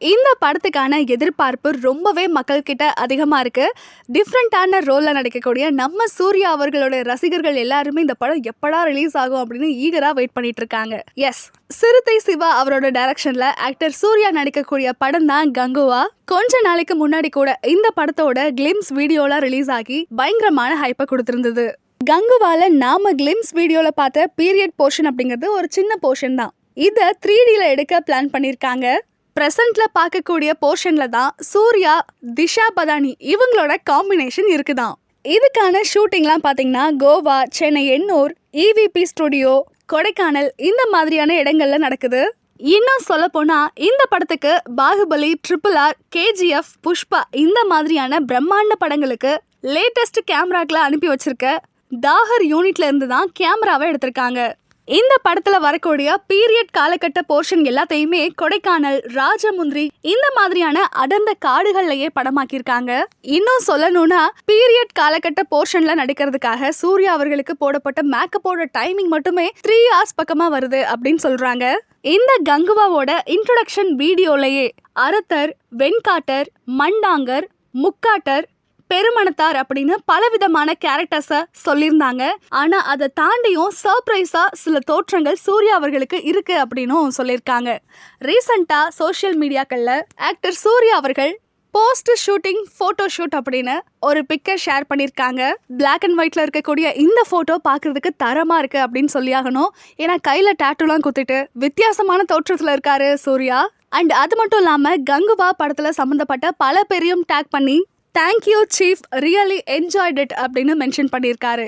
இந்த படத்துக்கான எதிர்பார்ப்பு ரொம்பவே மக்கள்கிட்ட அதிகமாக இருக்குது டிஃப்ரெண்ட்டான ரோலில் நடிக்கக்கூடிய நம்ம சூர்யா அவர்களோட ரசிகர்கள் எல்லாருமே இந்த படம் எப்படா ரிலீஸ் ஆகும் அப்படின்னு ஈகராக வெயிட் பண்ணிட்டு இருக்காங்க. எஸ் சிறுத்தை சிவா அவரோட டைரக்ஷனில் ஆக்டர் சூர்யா நடிக்கக்கூடிய படம் தான் கங்குவா. கொஞ்ச நாளைக்கு முன்னாடி கூட இந்த படத்தோட கிளிம்ஸ் வீடியோலாம் ரிலீஸ் ஆகி பயங்கரமான ஹைப்பை கொடுத்துருந்தது. கங்குவால நாம கிளிம்ஸ் வீடியோவில் பார்த்த பீரியட் போர்ஷன் அப்படிங்கிறது ஒரு சின்ன போர்ஷன் தான். இதை த்ரீ டியில் எடுக்க பிளான் பண்ணியிருக்காங்க ப்ரெசண்ட்ல பார்க்கக்கூடிய போர்ஷன்ல தான் சூர்யா திஷா பதானி இவங்களோட காம்பினேஷன் இருக்குதான். இதுக்கான ஷூட்டிங்லாம் பார்த்தீங்கன்னா கோவா சென்னை எண்ணூர் இவிபி ஸ்டுடியோ கொடைக்கானல் இந்த மாதிரியான இடங்கள்ல நடக்குது. இன்னும் சொல்ல போனா இந்த படத்துக்கு Baahubali triple R KGF Pushpa இந்த மாதிரியான பிரம்மாண்ட படங்களுக்கு லேட்டஸ்ட் கேமராக்களை அனுப்பி வச்சிருக்க தாகர் யூனிட்ல இருந்து தான் கேமராவை எடுத்திருக்காங்க. இந்த படத்துல வரக்கூடிய பீரியட் காலகட்ட போர்ஷன் எல்லாத்தையுமே கொடைக்கானல் ராஜமுந்திரி இந்த மாதிரியான அடர்ந்த காடுகள்லயே படமாக்கியிருக்காங்க. இன்னும் சொல்லணும்னா பீரியட் காலகட்ட போர்ஷன்ல நடிக்கிறதுக்காக சூர்யா அவர்களுக்கு போடப்பட்ட மேக்கப்போட டைமிங் மட்டுமே த்ரீ ஹவர்ஸ் பக்கமா வருது அப்படின்னு சொல்றாங்க. இந்த கங்குவாவோட இன்ட்ரொடக்ஷன் வீடியோலயே அரத்தர் வெண்காட்டர் மண்டாங்கர் முக்காட்டர் பெருமணத்தார் அப்படின்னு பலவிதமான கேரக்டர்ஸை சொல்லியிருந்தாங்க. ஆனால் அதை தாண்டியும் சர்ப்ரைஸாக சில தோற்றங்கள் சூர்யா அவர்களுக்கு இருக்கு அப்படின்னும் சொல்லியிருக்காங்க. ரீசண்டாக சோஷியல் மீடியாக்களில் ஆக்டர் சூர்யா அவர்கள் போஸ்ட் ஷூட்டிங் ஃபோட்டோ ஷூட் அப்படின்னு ஒரு பிக்சர் ஷேர் பண்ணியிருக்காங்க. பிளாக் அண்ட் ஒயிட்டில் இருக்கக்கூடிய இந்த ஃபோட்டோ பார்க்கறதுக்கு தரமாக இருக்குது அப்படின்னு சொல்லியாகணும். ஏன்னா கையில் டேட்டூலாம் குத்திட்டு வித்தியாசமான தோற்றத்தில் இருக்காரு சூர்யா. அண்ட் அது மட்டும் இல்லாமல் கங்குவா படத்தில் சம்மந்தப்பட்ட பல பேரையும் டேக் பண்ணி thank you chief really enjoyed it அப்படின்னு மென்ஷன் பண்ணியிருக்காரு